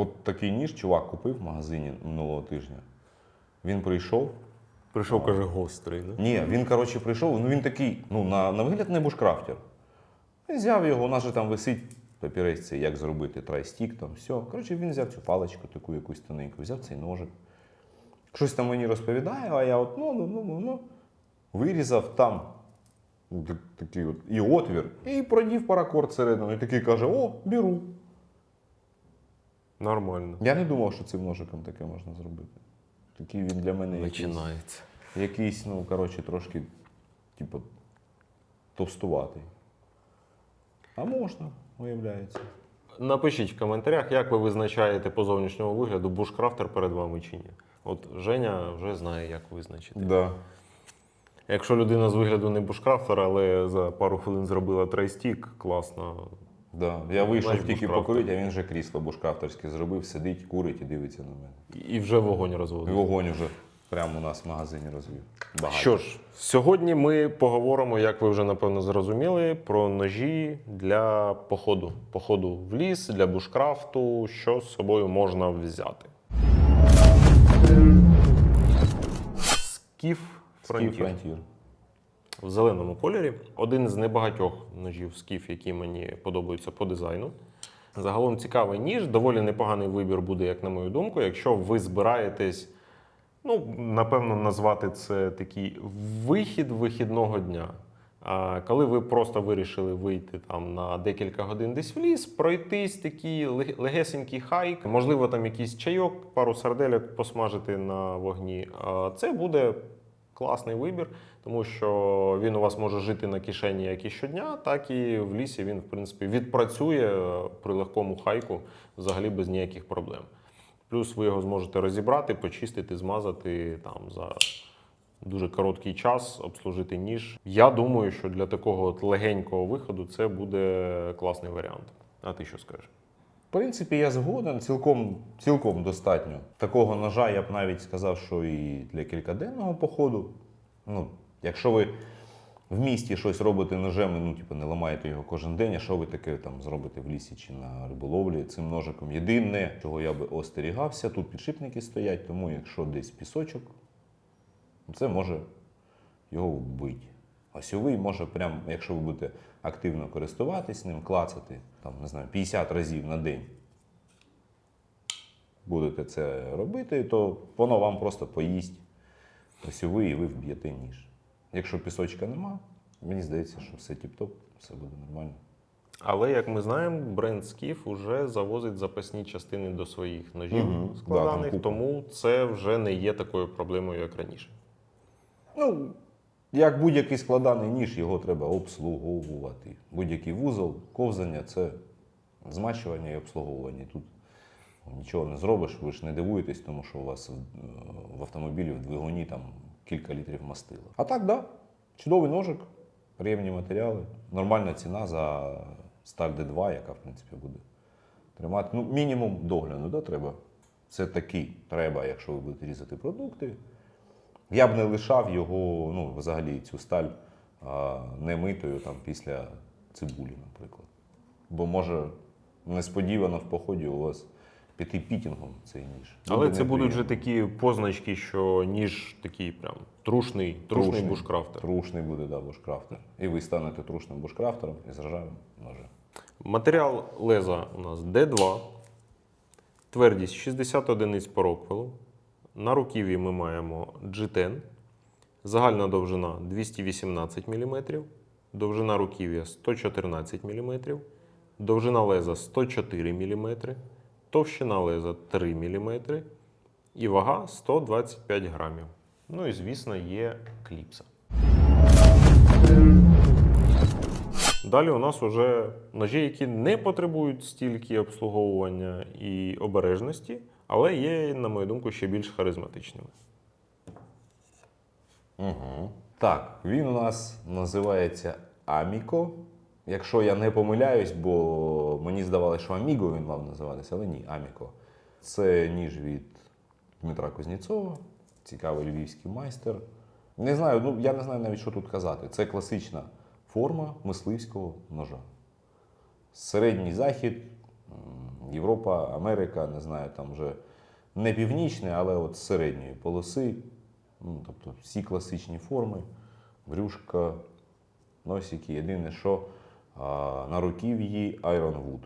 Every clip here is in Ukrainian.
От такий ніж чувак купив в магазині минулого тижня. Він прийшов. Прийшов, каже, гострий. Да? Ні, він, коротше, прийшов, ну він такий, ну, на, на вигляд не бушкрафтер. Він взяв його, у нас же там висить папірець, цей, як зробити трайстік, там все. Коротше, він взяв цю паличку таку якусь тоненьку, взяв цей ножик. Щось там мені розповідає, а я от ну, ну, ну, ну, ну. Вирізав там такий от, і отвір, і продів паракорд середину. І такий каже: О, беру. Нормально. Я не думав, що цим ножиком таке можна зробити. Такий він для мене якийсь, Починається. якийсь ну, коротше, трошки, типу, товстуватий. А можна, виявляється. Напишіть в коментарях, як ви визначаєте по зовнішньому вигляду бушкрафтер перед вами чи ні. От Женя вже знає, як визначити. Да. Якщо людина з вигляду не бушкрафтер, але за пару хвилин зробила трейстік, класно. Да. Я вийшов Знаєш, тільки бушкрафтер. покурити, а він вже крісло бушкрафтерське зробив, сидить, курить і дивиться на мене. І вже вогонь І розводить. вогонь вже прямо у нас в магазині розвів. Багато. Що ж, сьогодні ми поговоримо, як ви вже напевно зрозуміли, про ножі для походу. Походу в ліс, для бушкрафту, що з собою можна взяти. Скіф Фронтір. Фронтір. В зеленому кольорі. Один з небагатьох ножів скіф, які мені подобаються по дизайну. Загалом цікавий ніж, доволі непоганий вибір буде, як на мою думку, якщо ви збираєтесь, ну, напевно, назвати це такий вихід вихідного дня. А коли ви просто вирішили вийти там на декілька годин десь в ліс, пройтись такий лег- легесенький хайк, можливо, там якийсь чайок, пару сардельок посмажити на вогні. А Це буде класний вибір, тому що він у вас може жити на кишені як і щодня, так і в лісі він, в принципі, відпрацює е, при легкому хайку взагалі без ніяких проблем. Плюс ви його зможете розібрати, почистити, змазати там за дуже короткий час, обслужити ніж. Я думаю, що для такого легенького виходу це буде класний варіант. А ти що скажеш? В принципі, я згоден, цілком, цілком достатньо. Такого ножа я б навіть сказав, що і для кількаденного походу. Ну, якщо ви в місті щось робите ножем, ну, типу, не ламаєте його кожен день, а що ви таке там зробите в лісі чи на риболовлі цим ножиком? Єдине, чого я би остерігався, тут підшипники стоять, тому якщо десь пісочок, це може його вбити. Осьовий може прям, якщо ви будете активно користуватись ним, клацати там, не знаю, 50 разів на день. Будете це робити, то воно вам просто поїсть осьовий і ви вб'єте ніж. Якщо пісочка нема, мені здається, що все тіп-топ, все буде нормально. Але як ми знаємо, бренд Skiff уже завозить запасні частини до своїх ножів. Да, складаних, купа. тому це вже не є такою проблемою, як раніше. Ну, як будь-який складаний ніж, його треба обслуговувати. Будь-який вузол, ковзання це змащування і обслуговування. Тут нічого не зробиш, ви ж не дивуєтесь, тому що у вас в, автомобілі в двигуні там кілька літрів мастила. А так, да, чудовий ножик, приємні матеріали, нормальна ціна за Star D2, яка в принципі буде тримати. Ну, мінімум догляду, да, треба. Це такий треба, якщо ви будете різати продукти. Я б не лишав його, ну, взагалі, цю сталь а, немитою там, після цибулі, наприклад. Бо може несподівано в поході у вас піти пітінгом цей ніж. Але Буде це будуть вже такі позначки, що ніж такий прям трушний, трушний, бушкрафтер. Трушний буде, да, бушкрафтер. І ви станете трушним бушкрафтером із ржавим ножем. Матеріал леза у нас D2, твердість 60 одиниць по роквелу. На руків'ї ми маємо G10, загальна довжина 218 мм, довжина руків'я 114 мм, довжина леза 104 мм, товщина леза 3 мм і вага 125 грамів. Ну і, звісно, є кліпса. Далі у нас вже ножі, які не потребують стільки обслуговування і обережності, але є, на мою думку, ще більш харизматичними. Угу. Так, він у нас називається Аміко. Якщо я не помиляюсь, бо мені здавалося, що Аміго він мав називатися, але ні, Аміко. Це ніж від Дмитра Кузнєцова, цікавий львівський майстер. Не знаю, ну я не знаю навіть, що тут казати. Це класична форма мисливського ножа. Середній захід, Європа, Америка, не знаю, там вже не північне, але от з середньої полоси. Ну, тобто всі класичні форми, брюшка, носики. Єдине, що а, на руків'ї Iron Wood.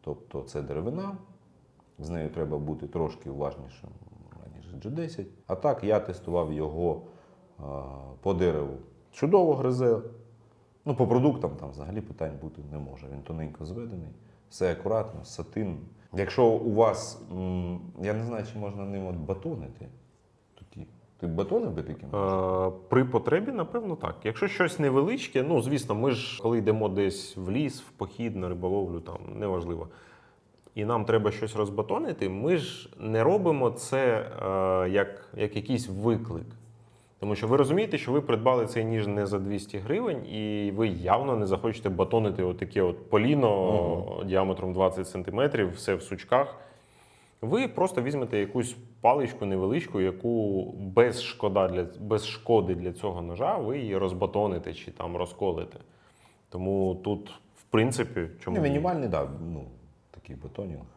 Тобто це деревина, з нею треба бути трошки уважнішим, ніж G10. А так я тестував його а, по дереву. Чудово гризе. Ну, по продуктам там взагалі питань бути не може. Він тоненько зведений, все акуратно, сатин. Якщо у вас, я не знаю, чи можна ним от батонити, тоді ти батони би таким? Е, При потребі, напевно, так. Якщо щось невеличке, ну звісно, ми ж коли йдемо десь в ліс, в похід на риболовлю, там неважливо. І нам треба щось розбатонити, ми ж не робимо це е, як, як якийсь виклик. Тому що ви розумієте, що ви придбали цей ніж не за 200 гривень, і ви явно не захочете батонити отаке от поліно діаметром 20 см, все в сучках. Ви просто візьмете якусь паличку невеличку, яку без, шкода для, без шкоди для цього ножа ви її розбатоните чи там розколите. Тому тут, в принципі, чому Ну, мінімальний, так, да, ну, такий батонінг.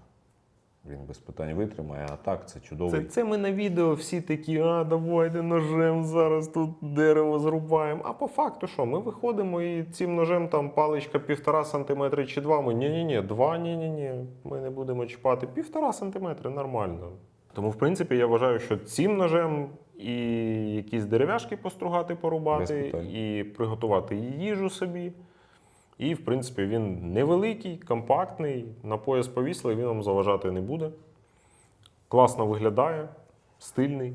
Він без питань витримає, а так це чудовий. Це, це ми на відео всі такі, а давайте ножем зараз тут дерево зрубаємо. А по факту що? Ми виходимо і цим ножем там паличка півтора сантиметри чи два. Ми ні-ні-ні, два ні-ні-ні. Ми не будемо чіпати півтора сантиметри, нормально. Тому, в принципі, я вважаю, що цим ножем і якісь дерев'яшки постругати, порубати, і приготувати їжу собі. І, в принципі, він невеликий, компактний, на пояс повісили, він вам заважати не буде. Класно виглядає, стильний.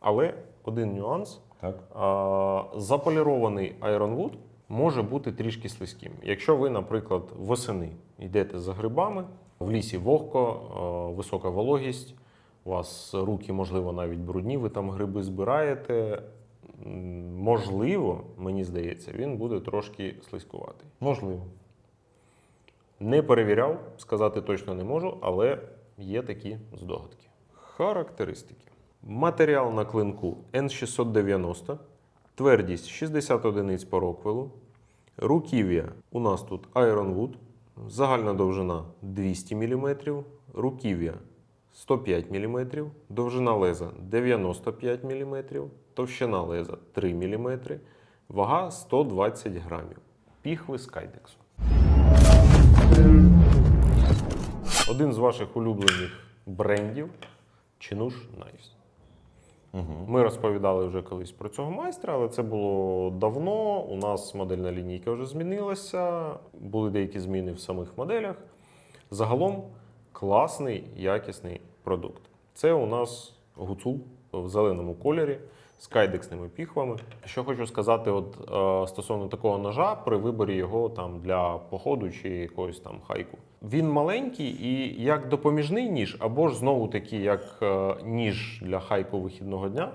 Але один нюанс: Так? а, заполірований Ironwood може бути трішки слизьким. Якщо ви, наприклад, восени йдете за грибами, в лісі вогко, а, висока вологість, у вас руки, можливо, навіть брудні, ви там гриби збираєте. Можливо, мені здається, він буде трошки слизькуватий. Можливо. Не перевіряв, сказати точно не можу, але є такі здогадки. Характеристики. Матеріал на клинку N690, твердість 60 одиниць по роквелу, руків'я у нас тут Ironwood, загальна довжина 200 мм, руків'я 105 мм, довжина леза 95 мм, товщина леза 3 мм, вага 120 грамів. Піхви Скайдексу. Один з ваших улюблених брендів Чинуш Knives. Угу. Ми розповідали вже колись про цього майстра, але це було давно. У нас модельна лінійка вже змінилася, були деякі зміни в самих моделях. Загалом класний, якісний продукт. Це у нас гуцул в зеленому кольорі з кайдексними піхвами. Що хочу сказати, от е, стосовно такого ножа при виборі його там для походу чи якогось там хайку. Він маленький і як допоміжний ніж, або ж знову таки як е, ніж для хайку вихідного дня.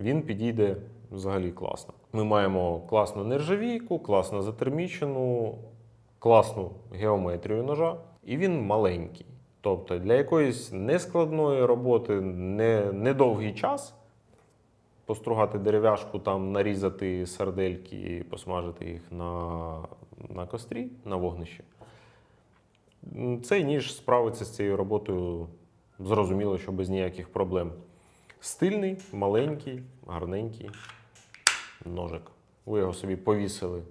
Він підійде взагалі класно. Ми маємо класну нержавійку, класно затермічену, класну геометрію ножа, і він маленький. Тобто для якоїсь нескладної роботи, не, недовгий час постругати дерев'яшку, там нарізати сардельки, посмажити їх на, на кострі, на вогнищі. Цей ніж справиться з цією роботою зрозуміло, що без ніяких проблем. Стильний, маленький, гарненький ножик. Ви його собі повісили.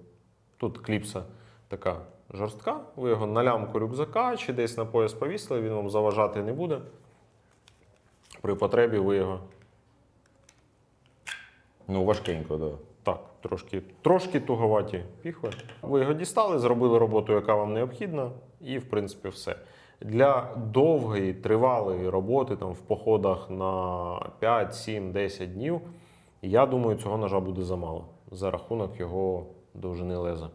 Тут кліпса така жорстка. Ви його на лямку рюкзака чи десь на пояс повісили, він вам заважати не буде. При потребі ви його Ну, важкенько, так. Да. так, трошки, трошки туговаті піхви. Ви його дістали, зробили роботу, яка вам необхідна, і в принципі все. Для довгої, тривалої роботи там, в походах на 5, 7, 10 днів, я думаю, цього ножа буде замало за рахунок його довжини леза.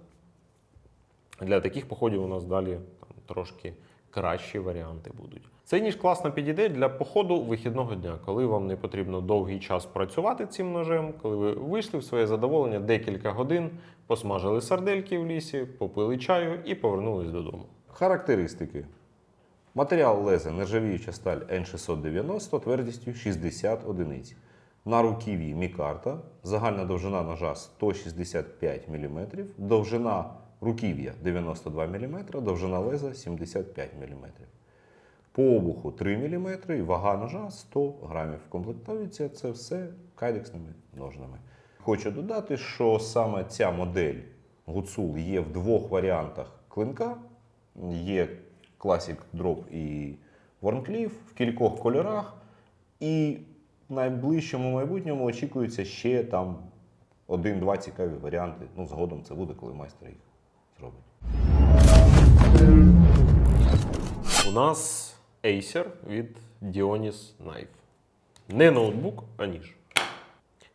Для таких походів у нас далі там, трошки кращі варіанти будуть. Цей ніж класно підійде для походу вихідного дня, коли вам не потрібно довгий час працювати цим ножем, коли ви вийшли в своє задоволення декілька годин, посмажили сардельки в лісі, попили чаю і повернулись додому. Характеристики. Матеріал леза нержавіюча сталь N690 твердістю 60 одиниць. На руків'ї мікарта. Загальна довжина ножа 165 мм, довжина Руків'я 92 мм, довжина леза 75 мм. По обуху 3 мм і вага ножа 100 грамів. Комплектується це все кайдексними ножнами. Хочу додати, що саме ця модель гуцул є в двох варіантах клинка. Є Classic Drop і Warncliffe в кількох кольорах. І в найближчому майбутньому очікується ще там один-два цікаві варіанти. Ну, згодом це буде, коли майстер їх зробить. У нас Acer від Dionis Knife. Не ноутбук, а ніж.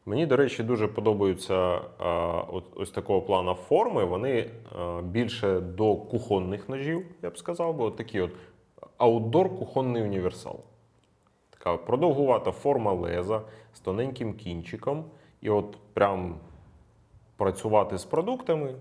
Мені, до речі, дуже подобаються а, ось такого плану форми. Вони більше до кухонних ножів, я б сказав, бо такий от аутдор кухонний універсал. Така продовгувата форма леза з тоненьким кінчиком. І от прям працювати з продуктами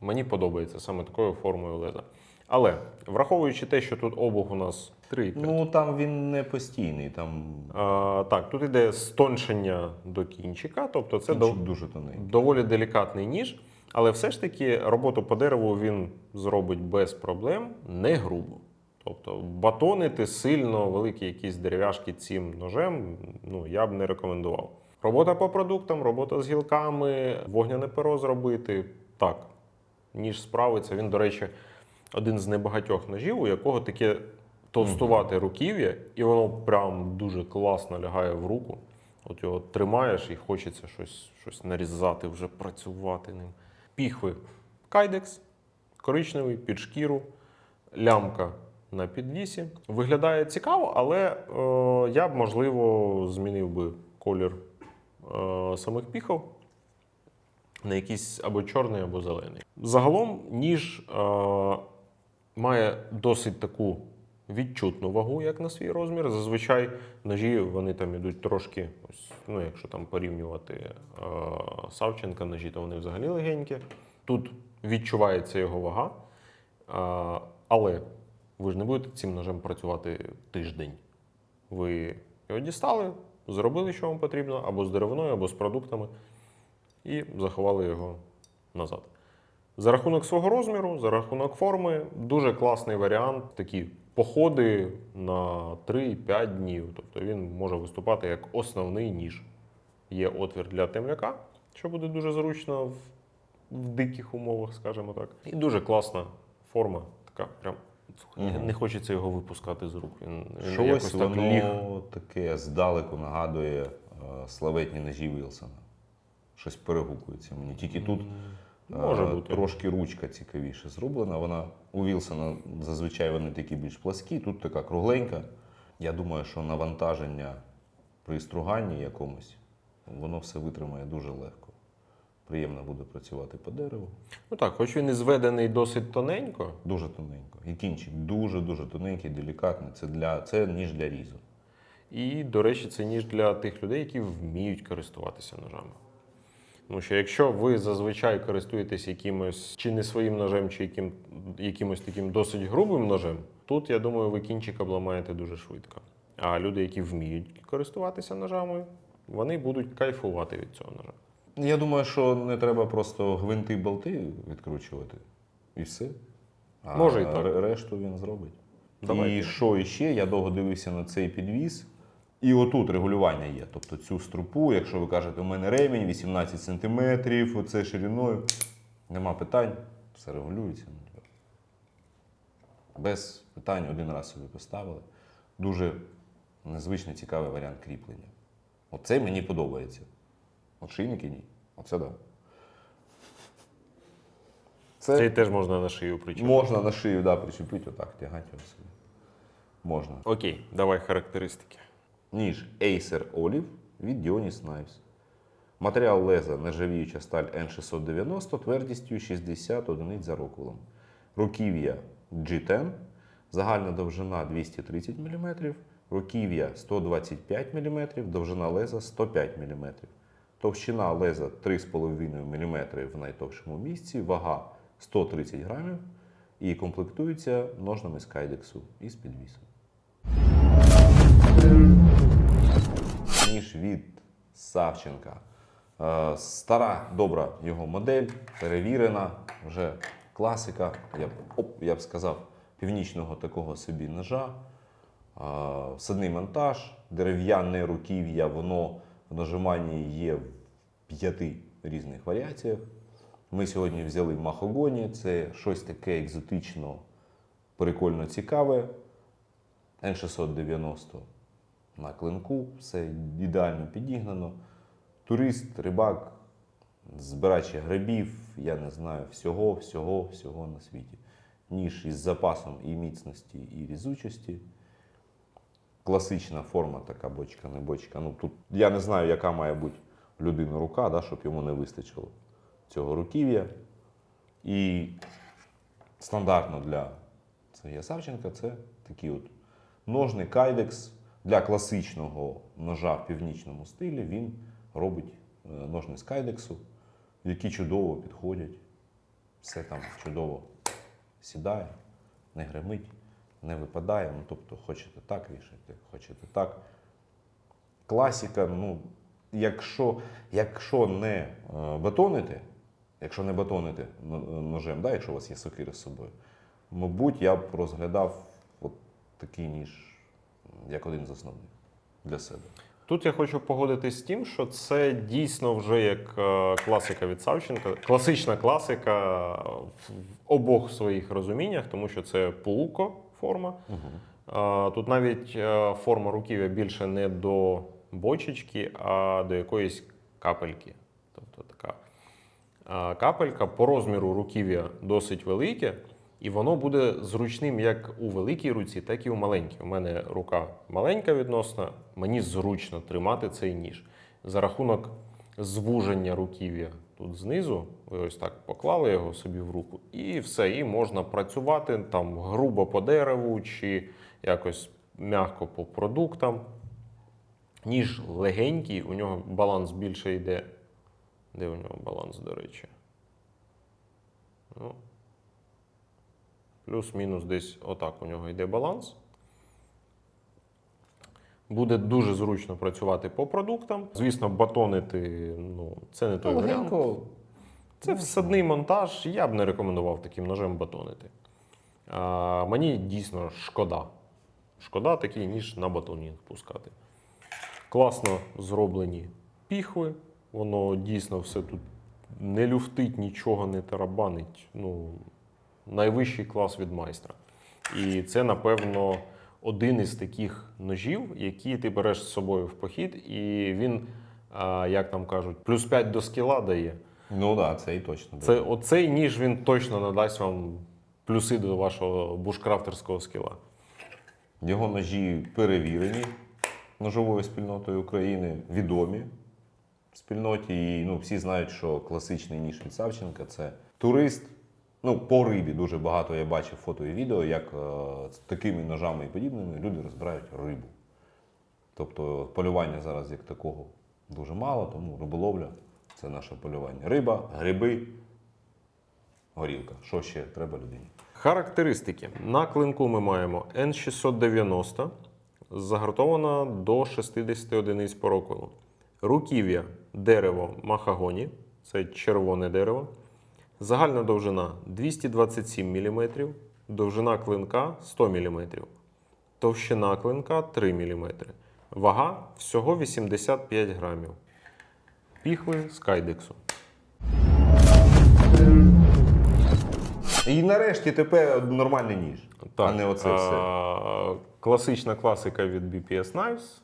мені подобається саме такою формою леза. Але враховуючи те, що тут обух у нас 3,5 Ну там він не постійний, там А, так, тут іде стоншення до кінчика, тобто це до, кінчик дуже тоненький. доволі делікатний ніж, але все ж таки роботу по дереву він зробить без проблем, не грубо. Тобто батонити сильно великі якісь дерев'яшки цим ножем ну, я б не рекомендував. Робота по продуктам, робота з гілками, вогняне перо зробити. Так, ніж справиться. Він, до речі, один з небагатьох ножів, у якого таке товстувате руків'я, і воно прям дуже класно лягає в руку. От його тримаєш і хочеться щось, щось нарізати, вже працювати ним. Піхви кайдекс, коричневий під шкіру, лямка на підвісі. Виглядає цікаво, але е, я б, можливо, змінив би колір е, самих піхов на якийсь або чорний, або зелений. Загалом ніж е, має досить таку відчутну вагу, як на свій розмір. Зазвичай ножі вони там ідуть трошки, ось, ну якщо там порівнювати е, Савченка ножі, то вони взагалі легенькі. Тут відчувається його вага, е, але ви ж не будете цим ножем працювати тиждень. Ви його дістали, зробили, що вам потрібно, або з деревиною, або з продуктами, і заховали його назад. За рахунок свого розміру, за рахунок форми, дуже класний варіант. Такі походи на 3-5 днів. Тобто він може виступати як основний ніж. Є отвір для темляка, що буде дуже зручно в, в диких умовах, скажімо так. І дуже класна форма, така прям. Мгм. Не хочеться його випускати з рук. Він, він Щось якось так воно ліг. таке здалеку нагадує е, славетні ножі Вілсона. Щось перегукується мені. Тільки тут Може е, бути. трошки ручка цікавіше зроблена. Вона у Вілсона зазвичай вони такі більш пласкі, тут така кругленька. Я думаю, що навантаження при струганні якомусь, воно все витримає дуже легко. Приємно буде працювати по дереву. Ну так, хоч він і зведений досить тоненько, Дуже тоненько. І кінчик дуже-дуже тоненький, делікатний. Це, для, це ніж для різу. І, до речі, це ніж для тих людей, які вміють користуватися ножами. Тому що якщо ви зазвичай користуєтесь якимось чи не своїм ножем, чи яким, якимось таким досить грубим ножем, тут, я думаю, ви кінчик обламаєте дуже швидко. А люди, які вміють користуватися ножами, вони будуть кайфувати від цього ножа. Я думаю, що не треба просто гвинти болти відкручувати. І все. А Може і так. решту він зробить. Давайте. І що іще? Я довго дивився на цей підвіз. І отут регулювання є. Тобто цю струпу, якщо ви кажете, у мене ремінь 18 см, оце шириною. Нема питань, все регулюється. Без питань один раз собі поставили. Дуже незвичний цікавий варіант кріплення. Оце мені подобається. От шийники ні. Оце так. Да. Це Це теж можна на шию причепити. можна на шию да, причепити, отак, тягати. Можна. Окей, давай характеристики. Ніж Acer Olive від Dionis Knives. Матеріал леза нержавіюча сталь N690 твердістю 60 одиниць за рокулом. Руків'я G10, загальна довжина 230 мм, руків'я 125 мм, довжина леза 105 мм. Товщина леза 3,5 мм в найтовшому місці, вага 130 грамів і комплектується ножнами з із підвісом. Ніж від Савченка. Е, Стара, добра його модель, перевірена, вже класика, я б, оп, я б сказав, північного такого собі ножа. А, Всадний монтаж, дерев'яне руків'я, воно в нажиманні є в п'яти різних варіаціях. Ми сьогодні взяли махогоні, це щось таке екзотично, прикольно цікаве. Н690 на клинку, все ідеально підігнано. Турист, рибак, збирач грибів, я не знаю, всього, всього, всього на світі. Ніж із запасом і міцності, і різучості. Класична форма, така бочка, не бочка. Ну, тут я не знаю, яка має бути у людини рука, да, щоб йому не вистачило цього руків'я. І стандартно для Сергія Савченка це такий от ножний кайдекс. Для класичного ножа в північному стилі він робить е, ножни з кайдексу, які чудово підходять. Все там чудово сідає, не гремить, не випадає. Ну, тобто, хочете так вішати, хочете так. Класіка, ну, якщо, якщо не е, батонити, якщо не батонити ножем, да, якщо у вас є сокири з собою, мабуть, я б розглядав от такий ніж як один з основних для себе. Тут я хочу погодитись з тим, що це дійсно вже як е, класика від Савченка, класична класика в обох своїх розуміннях, тому що це пулуко форма. Е, Тут навіть е, форма руків'я більше не до бочечки, а до якоїсь капельки. Тобто така е, капелька по розміру руків'я досить велике, і воно буде зручним як у великій руці, так і у маленькій. У мене рука маленька відносно, мені зручно тримати цей ніж. За рахунок звуження руків'я тут знизу, ви ось так поклали його собі в руку, і все, і можна працювати там грубо по дереву чи якось м'яко по продуктам. Ніж легенький, у нього баланс більше йде. Де у нього баланс, до речі? Ну, плюс-мінус десь отак у нього йде баланс. Буде дуже зручно працювати по продуктам. Звісно, батонити ну, це не той варіант. Це всадний монтаж. Я б не рекомендував таким ножем батонити. А, мені дійсно шкода. Шкода такий ніж на батонінг пускати. Класно зроблені піхви. Воно дійсно все тут не люфтить, нічого не тарабанить. Ну, найвищий клас від майстра. І це, напевно, один із таких ножів, які ти береш з собою в похід, і він, як там кажуть, плюс 5 до скіла дає. Ну так, да, це і точно. Це оцей ніж він точно надасть вам плюси до вашого бушкрафтерського скіла. Його ножі перевірені ножовою спільнотою України, відомі в спільноті. І ну, всі знають, що класичний ніж від Савченка це турист. Ну, по рибі дуже багато я бачив фото і відео, як е, з такими ножами і подібними люди розбирають рибу. Тобто полювання зараз як такого дуже мало, тому риболовля це наше полювання. Риба, гриби, горілка. Що ще треба людині? Характеристики. На клинку ми маємо N690, загартована до 60 одиниць по роквелу. Руків'я дерево махагоні, це червоне дерево. Загальна довжина 227 мм, довжина клинка 100 мм, товщина клинка 3 мм. Вага всього 85 грамів. Піхви з кайдексу. І нарешті тепер нормальний ніж, а не оце все. а, Класична класика від BPS Knives.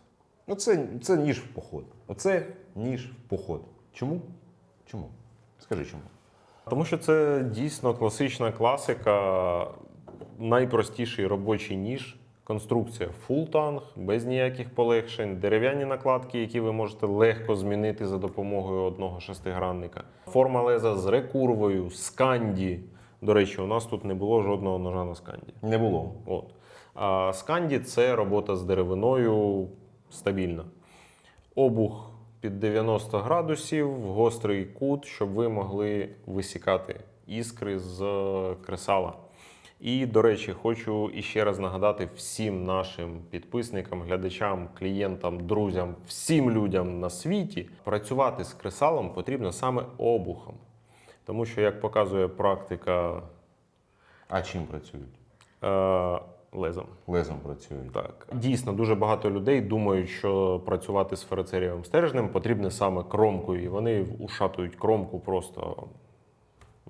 Ну, це, це ніж в поход. Оце ніж в поход. Чому? Чому? Скажи чому. Тому що це дійсно класична класика, найпростіший робочий ніж. Конструкція full танг, без ніяких полегшень, дерев'яні накладки, які ви можете легко змінити за допомогою одного шестигранника. Форма леза з рекурвою, сканді. До речі, у нас тут не було жодного ножа на сканді. Не було. От. А сканді це робота з деревиною стабільна. Обух під 90 градусів, гострий кут, щоб ви могли висікати іскри з е, кресала. І, до речі, хочу іще раз нагадати всім нашим підписникам, глядачам, клієнтам, друзям, всім людям на світі працювати з кресалом потрібно саме обухом. Тому що, як показує практика А чим працюють? Лезом. Лезом працюють. Так, дійсно, дуже багато людей думають, що працювати з ферицерієвим стержнем потрібно саме кромкою, і вони ушатують кромку просто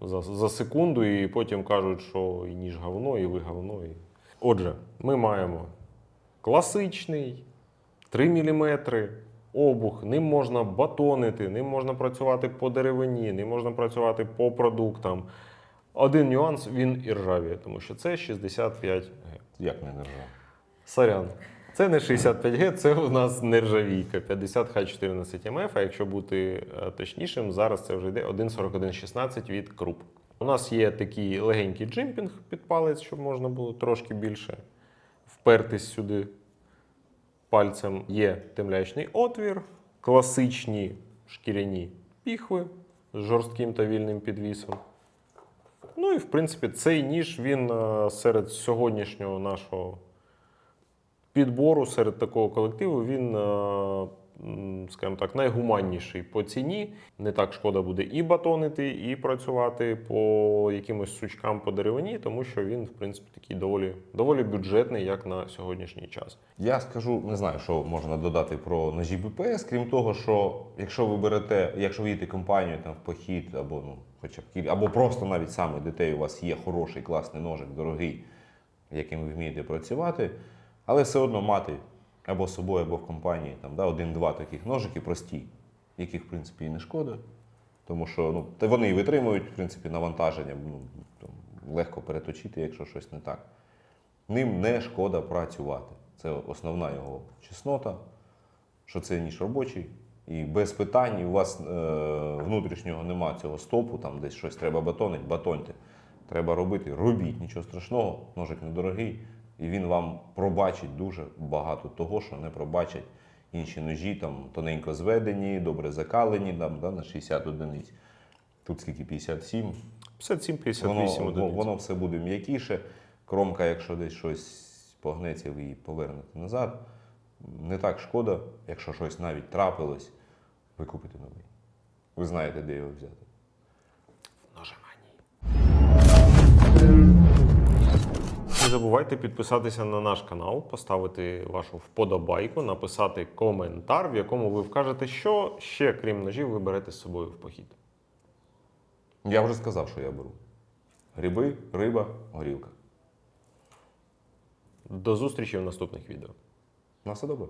за, за секунду, і потім кажуть, що і ніж говно, і ви говно. І... Отже, ми маємо класичний 3 мм обух, ним можна батонити, ним можна працювати по деревині, ним можна працювати по продуктам. Один нюанс він і ржавіє, тому що це 65 г. Як не держав? Сорян. Це не 65Г, це у нас нержавійка 50Х14 МФ, а якщо бути е, точнішим, зараз це вже йде 1.4116 від Круп. У нас є такий легенький джимпінг під палець, щоб можна було трошки більше впертись сюди пальцем. Є темлячний отвір, класичні шкіряні піхви з жорстким та вільним підвісом. Ну і в принципі цей ніж він е, серед сьогоднішнього нашого підбору, серед такого колективу, він, е, скажімо так, найгуманніший по ціні. Не так шкода буде і батонити, і працювати по якимось сучкам по деревині, тому що він, в принципі, такий доволі, доволі бюджетний, як на сьогоднішній час. Я скажу, не знаю, що можна додати про ножі БПС, крім того, що якщо ви берете, якщо ви їдете компанію там в похід, або ну, хоча б кіль- або просто навіть саме дітей, у вас є хороший, класний ножик, дорогий, яким ви вмієте працювати, але все одно мати або собою, або в компанії там, да, один-два таких ножики прості, яких, в принципі, і не шкода. Тому що ну, та вони і витримують, в принципі, навантаження, ну, там, легко переточити, якщо щось не так. Ним не шкода працювати. Це основна його чеснота, що це ніж робочий. І без питань, у вас е, внутрішнього нема цього стопу, там десь щось треба батонити, батоньте. Треба робити, робіть, нічого страшного, ножик недорогий, і він вам пробачить дуже багато того, що не пробачать інші ножі, там тоненько зведені, добре закалені, там, да, на 60 одиниць. Тут скільки 57, 57-58 воно, одиниць. воно все буде м'якіше. Кромка, якщо десь щось погнеться, ви її повернете назад. Не так шкода, якщо щось навіть трапилось, ви купите новий. Ви знаєте, де його взяти. Забувайте підписатися на наш канал, поставити вашу вподобайку, написати коментар, в якому ви вкажете, що ще, крім ножів, ви берете з собою в похід. Я вже сказав, що я беру. Гриби, риба, горілка. До зустрічі в наступних відео. На все добре.